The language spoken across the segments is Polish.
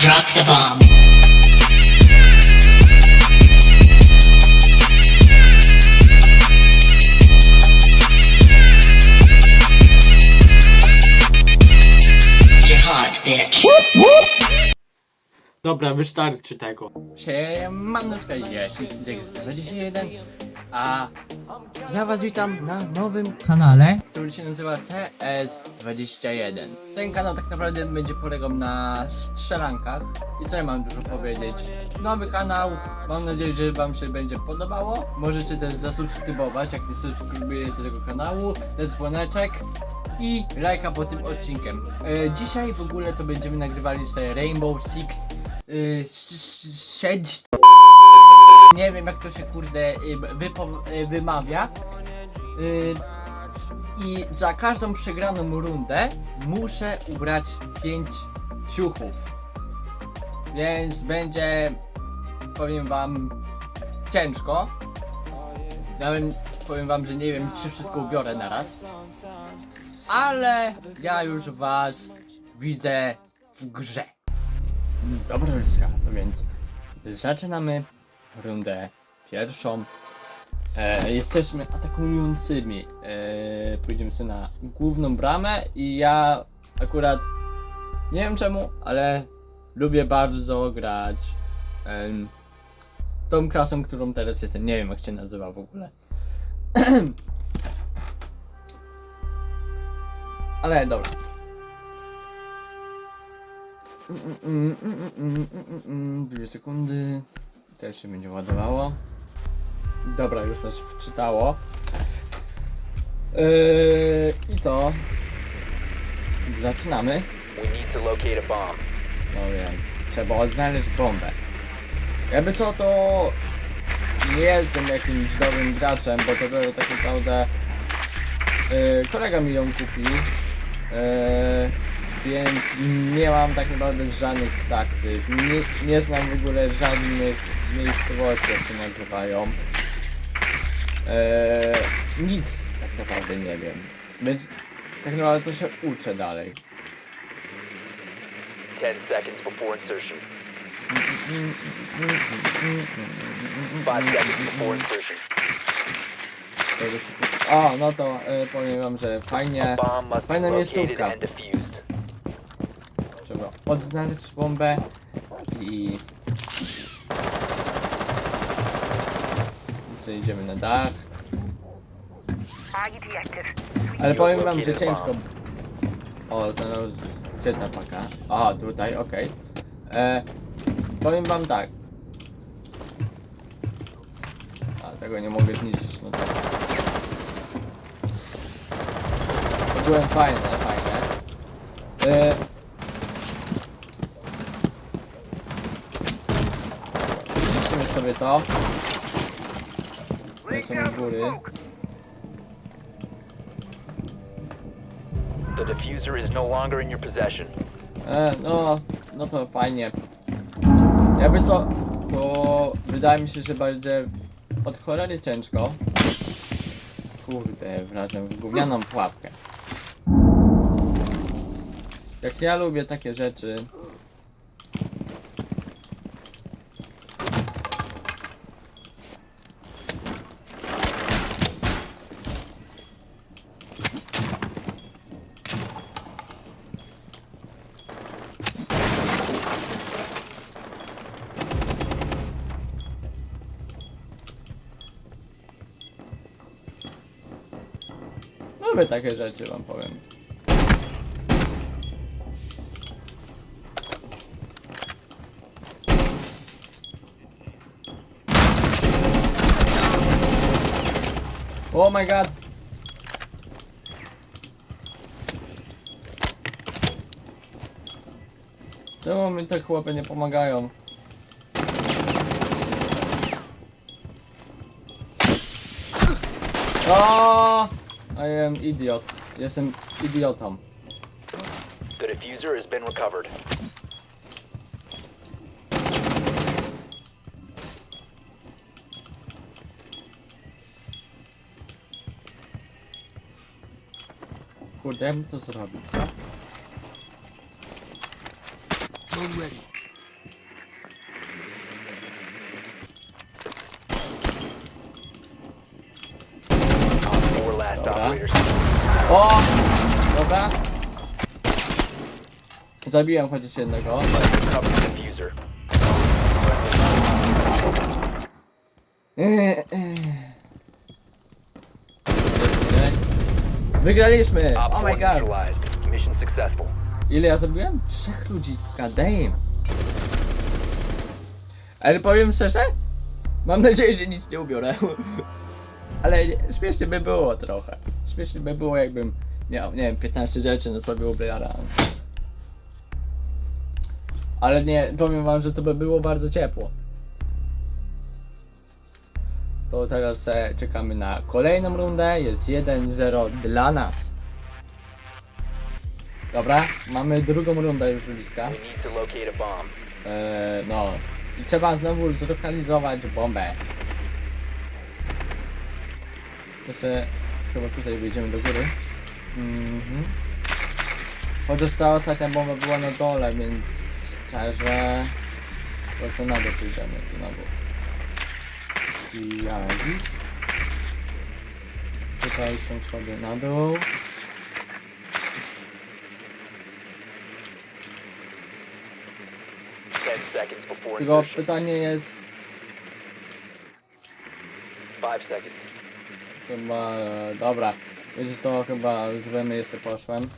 Drop the bomb. Jihad, bitch. Dobra, wystarczy tego. Siemaneczka, jest 21, a ja was witam na nowym kanale, który się nazywa CS21. Ten kanał tak naprawdę będzie polegał na strzelankach i co ja mam dużo powiedzieć. Nowy kanał, mam nadzieję, że wam się będzie podobało. Możecie też zasubskrybować, jak nie subskrybujecie tego kanału, też dzwoneczek i lajka po tym odcinkiem. E, dzisiaj w ogóle to będziemy nagrywali sobie Rainbow Six y, ś- ś- siedź nie wiem jak to się kurde y, y, wymawia. Y, i za każdą przegraną rundę muszę ubrać 5 ciuchów. Więc będzie powiem wam ciężko. Nawet powiem wam, że nie wiem czy wszystko ubiorę naraz ale ja już was widzę w grze. Dobra Ludzka, to więc zaczynamy rundę pierwszą. E, jesteśmy atakującymi. E, pójdziemy sobie na główną bramę i ja akurat nie wiem czemu, ale lubię bardzo grać em, tą klasą, którą teraz jestem. Nie wiem jak się nazywa w ogóle. ale dobra. Mm, mm, mm, Dwie sekundy. Też się będzie ładowało. Dobra, już nas wczytało. Yy, I co? Zaczynamy. We need to locate a bomb. No wiem. Trzeba odnaleźć bombę. Jakby co to nie jestem jakimś dobrym graczem, bo to było tak naprawdę yy, kolega mi ją kupił. Yy, więc nie mam tak naprawdę żadnych taktyk. Nie, nie znam w ogóle żadnych miejscowości, jak się nazywają. Yy, nic tak naprawdę nie wiem. Więc tak naprawdę to się uczę dalej. 10 seconds before insertion. 5 seconds before insertion. O, no to y, powiem wam, że fajnie. Fajna miejscówka. Trzeba odznaleźć bombę i... Co idziemy na dach. Ale powiem wam, że ciężko. O, znalazł... Gdzie ta paka? A, tutaj, okej. E, Powiem wam tak. A, tego nie mogę zniszczyć, no. To byłem fajne, fajne. E, sobie to. Lecimy z góry. The diffuser is no longer in your possession. E, no, no to fajnie. Jakby co, to wydaje mi się, że będzie od cholery ciężko. Kurde, wracam w gównianą pułapkę. Jak ja lubię takie rzeczy. Lubię takie rzeczy, wam powiem. Oh my god! Czemu mi te chłopy nie pomagają? O! I am idiot. Jestem idiotą. The diffuser has been recovered. Kurde, jak bym to zrobił, co? last Dobra. O! Dobra. Zabiłem chociaż jednego. Eee, eee. Wygraliśmy! Oh 4 my god! Mission successful. Ile ja zabiłem? Trzech ludzi. God damn. Ale powiem szczerze? Mam nadzieję, że nic nie ubiorę. Ale nie, śmiesznie by było trochę. Śmiesznie by było jakbym miał, nie wiem, 15 rzeczy na sobie ubierałem. Ale nie, powiem wam, że to by było bardzo ciepło. To teraz czekamy na kolejną rundę. Jest 1-0 dla nas. Dobra, mamy drugą rundę już bliska. Eee, no. I trzeba znowu zlokalizować bombę. Jeszcze chyba tutaj wyjdziemy do góry. Mhm. Chociaż ta ostatnia bomba była na dole, więc szczerze... To co na dół pójdziemy znowu. I jak? Tutaj są schody na dół. Tylko pytanie jest... Five seconds. Chyba... e, Dobra. Wiecie co, chyba z jeszcze poszłem.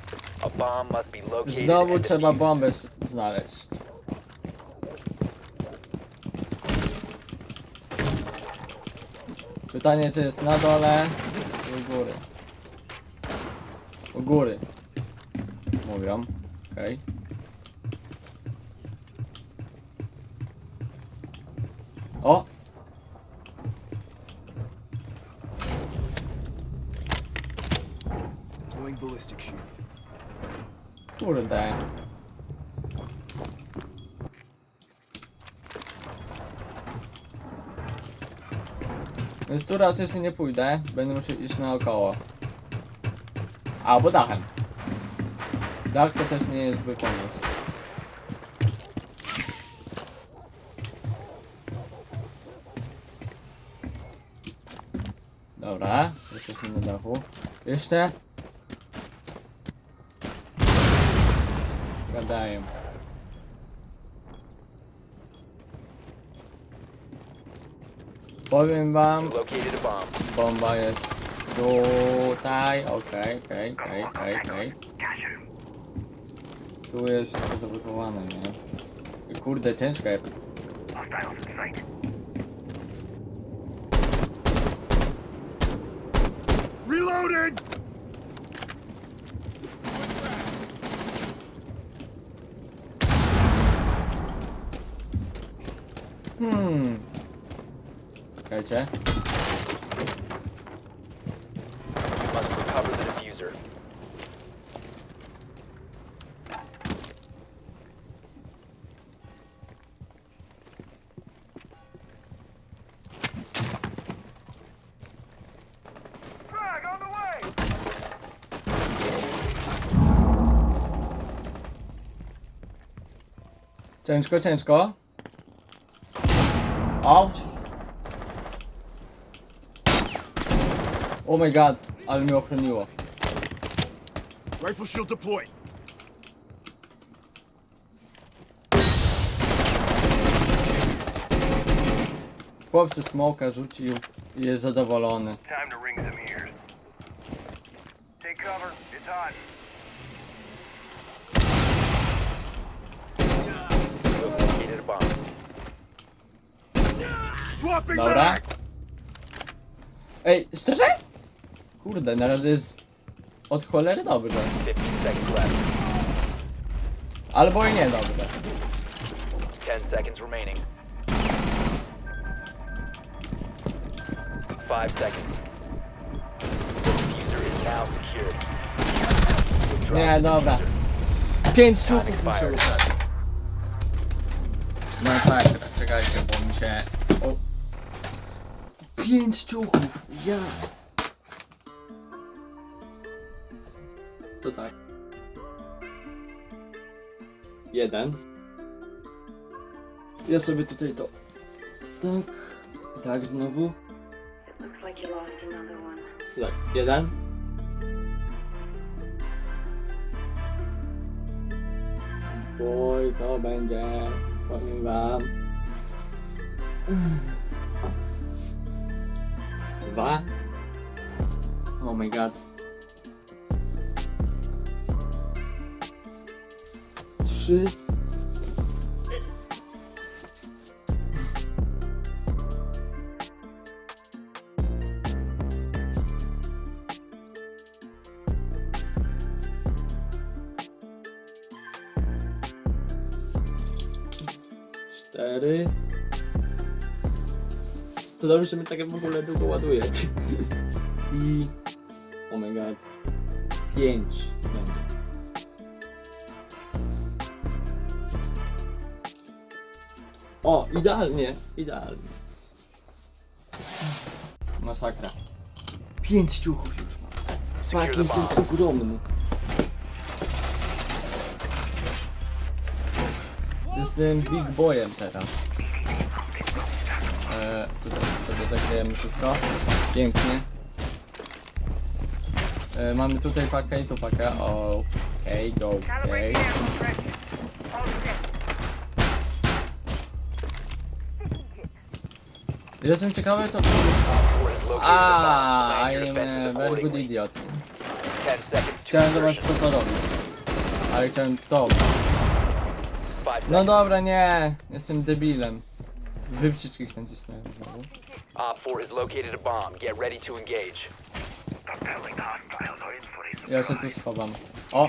A bomb must be located Znowu and trzeba defused. bombę s- znaleźć. Pytanie, czy jest na dole, czy u góry? U góry. Mówią. Okej. O! Deploying ballistic shield. Kurde. Więc tu raz jeszcze nie pójdę, będę musiał iść naokoło. Albo dachem. Dach to też nie jest zły pomysł. Dobra, jesteśmy na dachu. Jeszcze Gadają. Powiem wam, located a bomb. bomba jest tutaj. Okej, okej, okej, okej, okej. Tu jest wszystko zablokowane, nie? Kurde, ciężko jest. Reloading! Hmm. Czekajcie. You must recover the diffuser. Ciężko, ciężko. Ouch. Oh my god, ale mnie ochroniło. Rifle shield deployed. Chłopcy smoka rzucił i jest zadowolony. Time to ring some ears. Take cover. It's located a bomb. Swapping Dobra. bags! Ej, szczerze? Kurde, na razie jest od cholery dobrze. 15 seconds left. Albo i nie dobrze. 10 seconds remaining. 5 seconds. The diffuser is now secured. Withdraw Nie, the dobra. diffuser. Pięć Time ciuchów muszę expired. No tak, czekajcie, bo mi się... O. Pięć ciuchów, ja. to tak. Jeden. Ja sobie tutaj to... Tak. Tak, znowu. Tak, jeden. Oj, to będzie, powiem wam. Dwa. Oh my god. Trzy. Cztery. To dobrze, że my tak w długo ładujecie. I... Oh my god. Pięć O, idealnie, idealnie. Masakra. Pięć ciuchów już mam. Pak, jestem ogromny. Jestem big boyem teraz. Eee, tutaj sobie zaklejemy wszystko. Pięknie. E, mamy tutaj pakę i tu pakę. Okej, go, okej. Jestem ciekawy to... Is located A, very good idiot. Chciałem zobaczyć co to robi. Ale chciałem to. No dobra, nie. Jestem debilem. Dwie przyciski nacisnąłem znowu. Op 4 has located a bomb. Get ready to engage. Propelling hostiles are in for a Ja się tu schowam. O!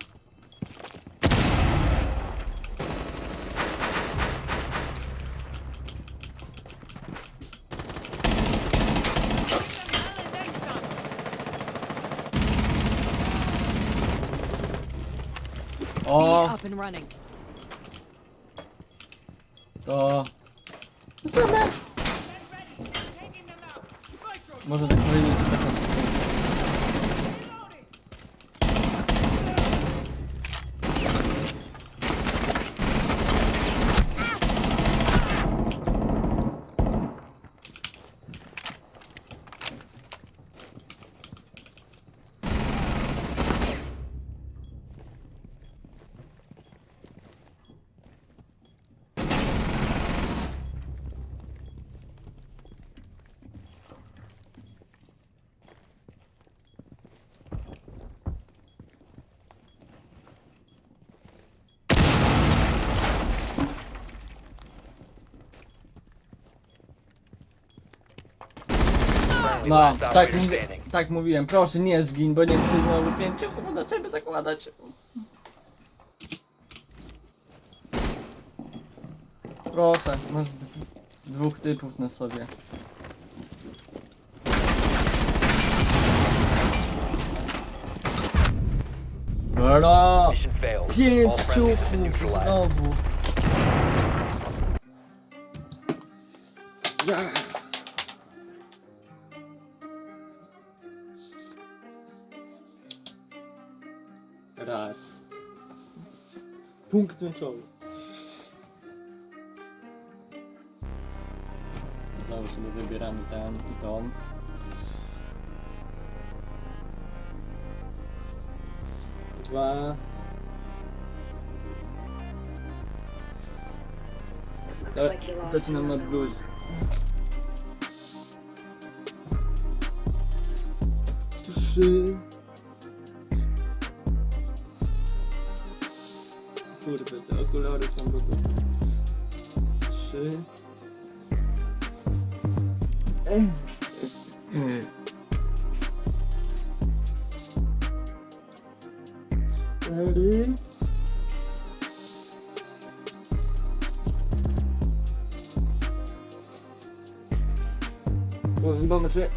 Be up and running. No, tak, mówi, tak mówiłem, proszę nie zgin, bo nie chcę znowu pięciu chłopów na ciebie zakładać. Proszę, masz dw- dwóch typów na sobie. Bro! Pięć ciuchów znowu. Ja. Punkt meczowy. Znowu sobie wybieramy ten i tą. Dwa. Dobra, zaczynamy od blues. Trzy. Okulary tam były. Trzy. Cztery. Powiem wam, że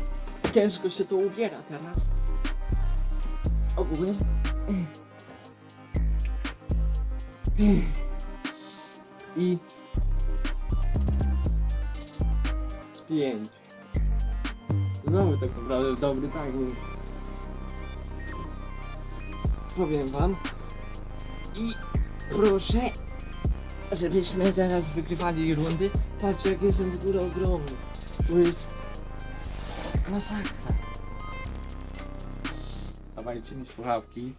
ciężko się to ubiera teraz. Ogólnie. I... Pięć. Znowu tak naprawdę dobry timing. Powiem wam. I proszę, żebyśmy teraz wygrywali rundy. Patrzcie jak jestem w górę ogromny. To jest masakra. Dawajcie mi słuchawki.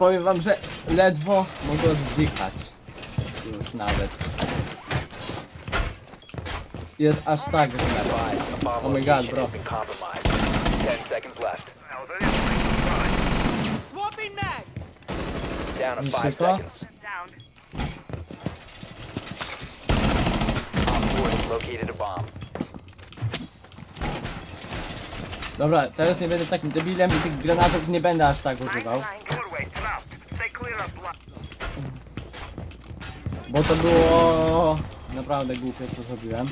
Powiem wam, że ledwo mogę oddychać. Już nawet. Jest aż tak źle. Oh my god, bro. Down to You five shoot that? seconds. down. Op 4 has located a bomb. Dobra, teraz nie będę takim debilem i tych granatów nie będę aż tak używał. Bo to było naprawdę głupie co zrobiłem.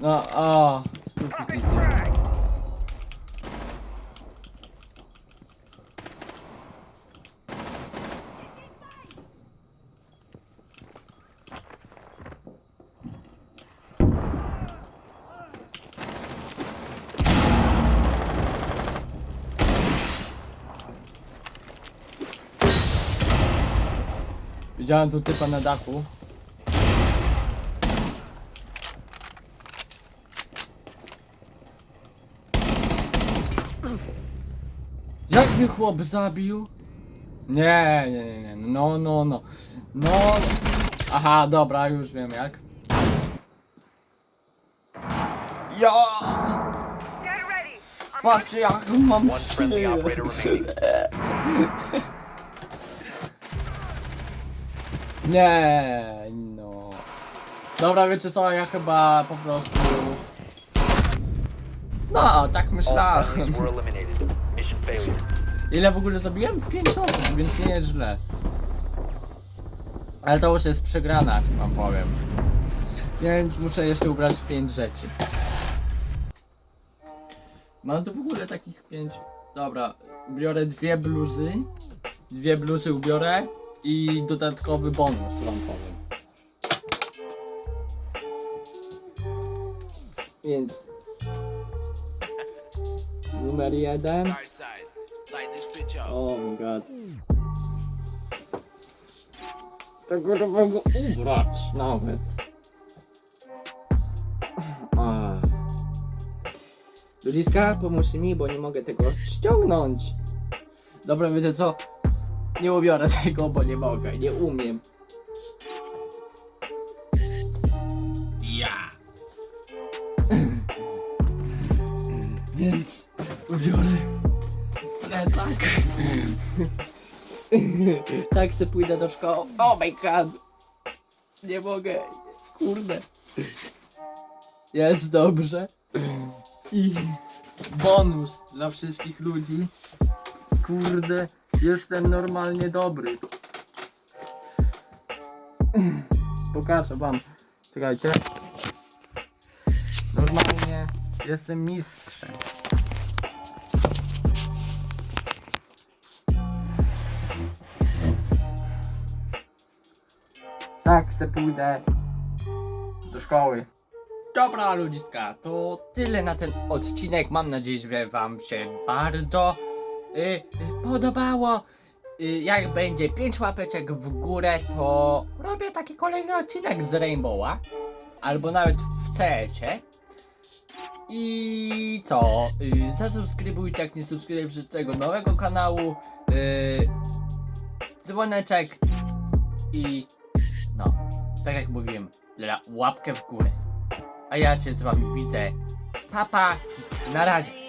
No, o, stupid idiot. Widziałem tu typa na dachu. Jak mnie chłop zabił? Nie, nie, nie, nie, no, no, no. No, aha, dobra, już wiem jak. Ja! Patrzcie jak mam One Nie, no. Dobra, wiecie co, ja chyba po prostu... No, tak myślałem. Ile w ogóle zabiłem? 5 osób, więc nie jest źle. Ale to już jest przegrana, wam powiem. Więc muszę jeszcze ubrać 5 rzeczy. Mam tu w ogóle takich 5. Dobra, biorę dwie bluzy. Dwie bluzy ubiorę i dodatkowy bonus wam powiem. Więc numer jeden. Oh my god. Tego nowego ubrać nawet. Ludziska, pomóżcie mi, bo nie mogę tego ściągnąć. Dobra, wiecie co? Nie ubiorę tego, bo nie mogę, nie umiem. Ja. Więc ubiorę plecak. tak se pójdę do szkoły. Oh my god. Nie mogę. Kurde. Jest dobrze. I bonus dla wszystkich ludzi. Kurde, jestem normalnie dobry. Pokażę wam. Czekajcie. Normalnie jestem mistrzem. Tak, se pójdę do szkoły. Dobra ludziska, to tyle na ten odcinek. Mam nadzieję, że wam się bardzo y, y, podobało. Y, jak będzie 5 łapeczek w górę, to robię taki kolejny odcinek z Rainbowa. Albo nawet w CS-ie. I co? Zasubskrybujcie, jak nie subskrybujecie tego nowego kanału. Dzwoneczek. I no, tak jak mówiłem, łapkę w górę. A ja się z wami widzę. Papa, na razie.